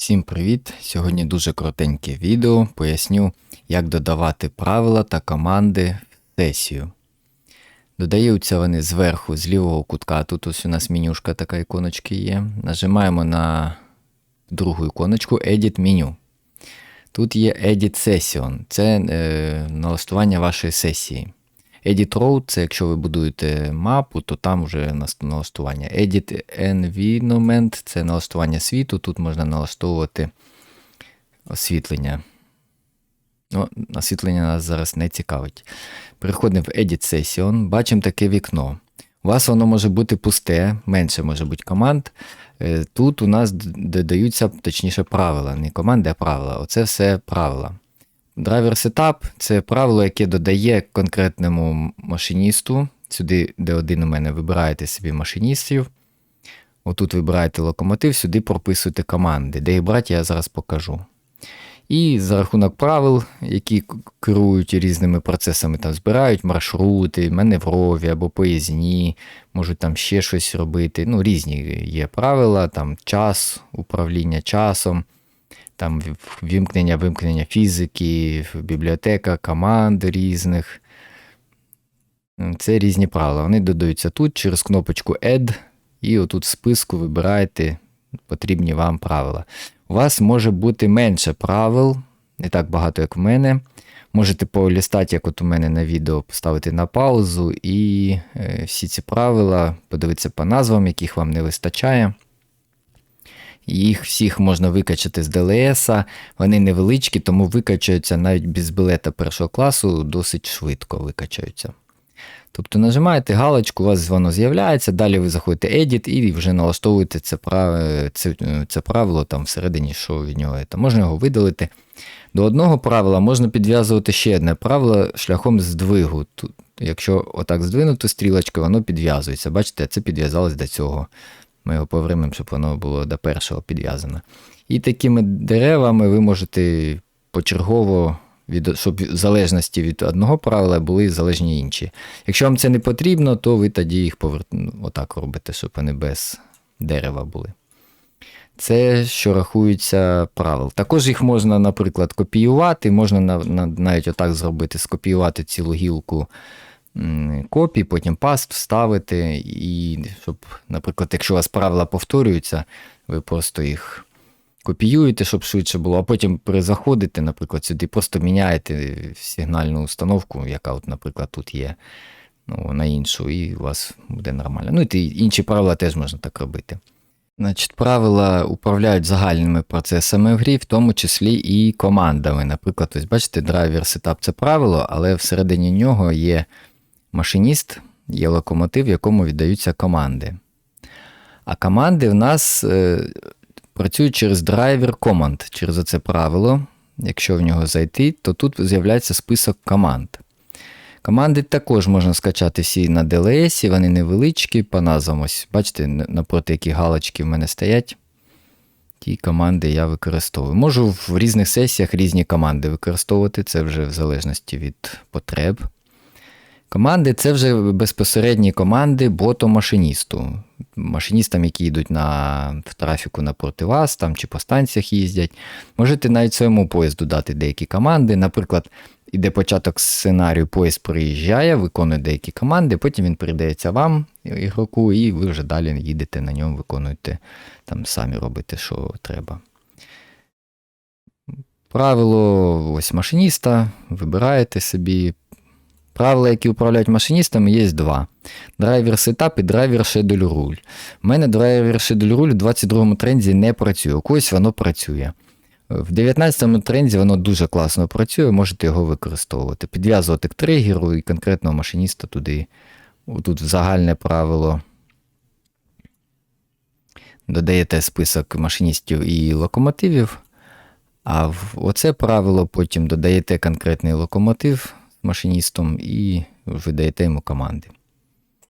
Всім привіт! Сьогодні дуже коротеньке відео. Поясню, як додавати правила та команди в сесію. Додаються вони зверху, з лівого кутка. Тут ось у нас менюшка така іконочки є. Нажимаємо на другу іконочку Edit Menu. Тут є Edit Session, це е, налаштування вашої сесії. Edit Row це якщо ви будуєте мапу, то там вже налаштування. Edit Environment це налаштування світу. Тут можна налаштовувати освітлення. Ну, освітлення нас зараз не цікавить. Переходимо в Edit Session, бачимо таке вікно. У вас воно може бути пусте, менше може бути команд. Е, Тут у нас додаються, точніше, правила. Не команди, а правила. Оце все правила. Драйвер сетап це правило, яке додає конкретному машиністу. Сюди, де один у мене, вибираєте собі машиністів. Отут вибираєте локомотив, сюди прописуєте команди. Де їх брати, я зараз покажу. І за рахунок правил, які керують різними процесами, там збирають маршрути, маневрові або поїзні, можуть там ще щось робити. Ну, різні є правила, там час, управління часом, там вімкнення, вимкнення фізики, бібліотека, команд різних. Це різні правила. Вони додаються тут через кнопочку Add, і отут в списку вибираєте потрібні вам правила. У вас може бути менше правил, не так багато, як в мене. Можете полістати, як от у мене на відео, поставити на паузу і е, всі ці правила подивитися по назвам, яких вам не вистачає. Їх всіх можна викачати з ДЛС, вони невеличкі, тому викачаються навіть без білета першого класу досить швидко викачаються. Тобто нажимаєте галочку, у вас воно з'являється, далі ви заходите Edit і вже налаштовуєте це, прав- це, це правило там всередині, що від нього. є. Можна його видалити. До одного правила можна підв'язувати ще одне правило шляхом здвигу. Тут, якщо отак здвинути стрілочкою, воно підв'язується. Бачите, це підв'язалось до цього. Ми його повернемо, щоб воно було до першого підв'язано. І такими деревами ви можете почергово, від, щоб в залежності від одного правила були залежні інші. Якщо вам це не потрібно, то ви тоді їх повер... ну, отак робите, щоб вони без дерева були. Це що рахується правил. Також їх можна, наприклад, копіювати, можна на, на, навіть отак зробити, скопіювати цілу гілку копій, потім паст вставити, і щоб, наприклад, якщо у вас правила повторюються, ви просто їх копіюєте, щоб швидше було, а потім перезаходите, наприклад, сюди, просто міняєте сигнальну установку, яка, от, наприклад, тут є, ну, на іншу, і у вас буде нормально. Ну і інші правила теж можна так робити. Значить, правила управляють загальними процесами в грі, в тому числі і командами. Наприклад, ось бачите, драйвер сетап це правило, але всередині нього є машиніст, є локомотив, якому віддаються команди. А команди в нас е, працюють через драйвер команд, через оце правило. Якщо в нього зайти, то тут з'являється список команд. Команди також можна скачати всі на DLS, вони невеличкі, по назвам ось. Бачите, напроти які галочки в мене стоять. Ті команди я використовую. Можу в різних сесіях різні команди використовувати, це вже в залежності від потреб. Команди це вже безпосередні команди боту-машиністу. Машиністам, які йдуть на, в трафіку напроти вас там, чи по станціях їздять. Можете навіть своєму поїзду дати деякі команди. Наприклад, іде початок сценарію, поїзд приїжджає, виконує деякі команди, потім він передається вам, ігроку, і ви вже далі їдете на ньому, виконуєте, там самі робите, що треба. Правило ось машиніста, вибираєте собі. Правила, які управляють машиністами, є два: драйвер сетап і драйвер schedule rule. У мене драйвер schedule rule у 22-му тренді не працює, у когось воно працює. В 19-му тренді воно дуже класно працює, можете його використовувати. Підв'язувати к тригеру і конкретного машиніста туди. Тут загальне правило. Додаєте список машиністів і локомотивів. А в оце правило потім додаєте конкретний локомотив машиністом і видаєте йому команди.